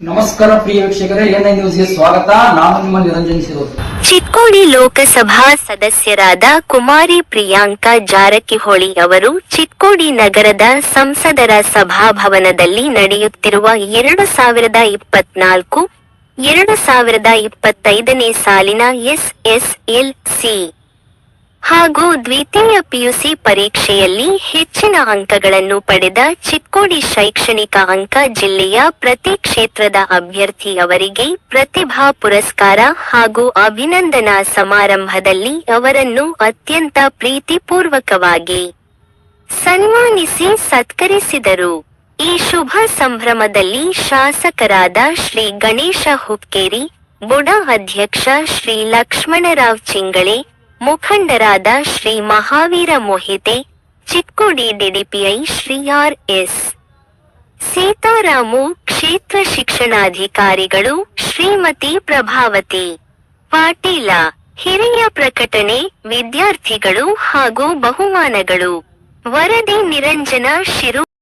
ನಮಸ್ಕಾರ ಪ್ರಿಯ ವೀಕ್ಷಕರೇ, ಎನ್ಐ ನ್ಯೂಸ್ಗೆ ಸ್ವಾಗತ. ನಾನು ನಿಮ್ಮ ನಿರಂಜನ್ ಸಿರೋದು ಚಿಕ್ಕೋಡಿ ಲೋಕಸಭಾ ಸದಸ್ಯರಾದ ಕುಮಾರಿ ಪ್ರಿಯಾಂಕಾ ಜಾರಕಿಹೊಳಿ ಅವರು ಚಿಕ್ಕೋಡಿ ನಗರದ ಸಂಸದರ ಸಭಾಭವನದಲ್ಲಿ ನಡೆಯುತ್ತಿರುವ ಎರಡು ಸಾವಿರದ ಇಪ್ಪತ್ನಾಲ್ಕು, ಎರಡು ಸಾವಿರದ ಇಪ್ಪತ್ತೈದನೇ ಸಾಲಿನ ಎಸ್ಎಸ್ಎಲ್ಸಿ ಹಾಗೂ ದ್ವಿತೀಯ ಪಿಯುಸಿ ಪರೀಕ್ಷೆಯಲ್ಲಿ ಹೆಚ್ಚಿನ ಅಂಕಗಳನ್ನು ಪಡೆದ ಚಿಕ್ಕೋಡಿ ಶೈಕ್ಷಣಿಕ ಅಂಕ ಜಿಲ್ಲೆಯ ಪ್ರತಿ ಕ್ಷೇತ್ರದ ಅಭ್ಯರ್ಥಿ ಅವರಿಗೆ ಪ್ರತಿಭಾ ಪುರಸ್ಕಾರ ಹಾಗೂ ಅಭಿನಂದನಾ ಸಮಾರಂಭದಲ್ಲಿ ಅವರನ್ನು ಅತ್ಯಂತ ಪ್ರೀತಿಪೂರ್ವಕವಾಗಿ ಸನ್ಮಾನಿಸಿ ಸತ್ಕರಿಸಿದರು. ಈ ಶುಭ ಸಂಭ್ರಮದಲ್ಲಿ ಶಾಸಕರಾದ ಶ್ರೀ ಗಣೇಶ ಹುಕ್ಕೇರಿ, ಬುಡ ಅಧ್ಯಕ್ಷ ಶ್ರೀ ಲಕ್ಷ್ಮಣರಾವ್ ಚಿಂಗಳೆ ಮುಖಂಡರಾದ Shri Mahaveera Mohite, Chikkodi DDPI Shri R S. Sitaramu ಕ್ಷೇತ್ರ ಶಿಕ್ಷಣಾಧಿಕಾರಿಗಳು ಶ್ರೀಮತಿ ಪ್ರಭಾವತಿ. ಪಾಟೀಲ, ಹಿರಿಯ ಪ್ರಕಟಣೆ ವಿದ್ಯಾರ್ಥಿಗಳು ಹಾಗೂ ಬಹುಮಾನಗಳು. ವರದಿ ನಿರಂಜನ ಶಿರು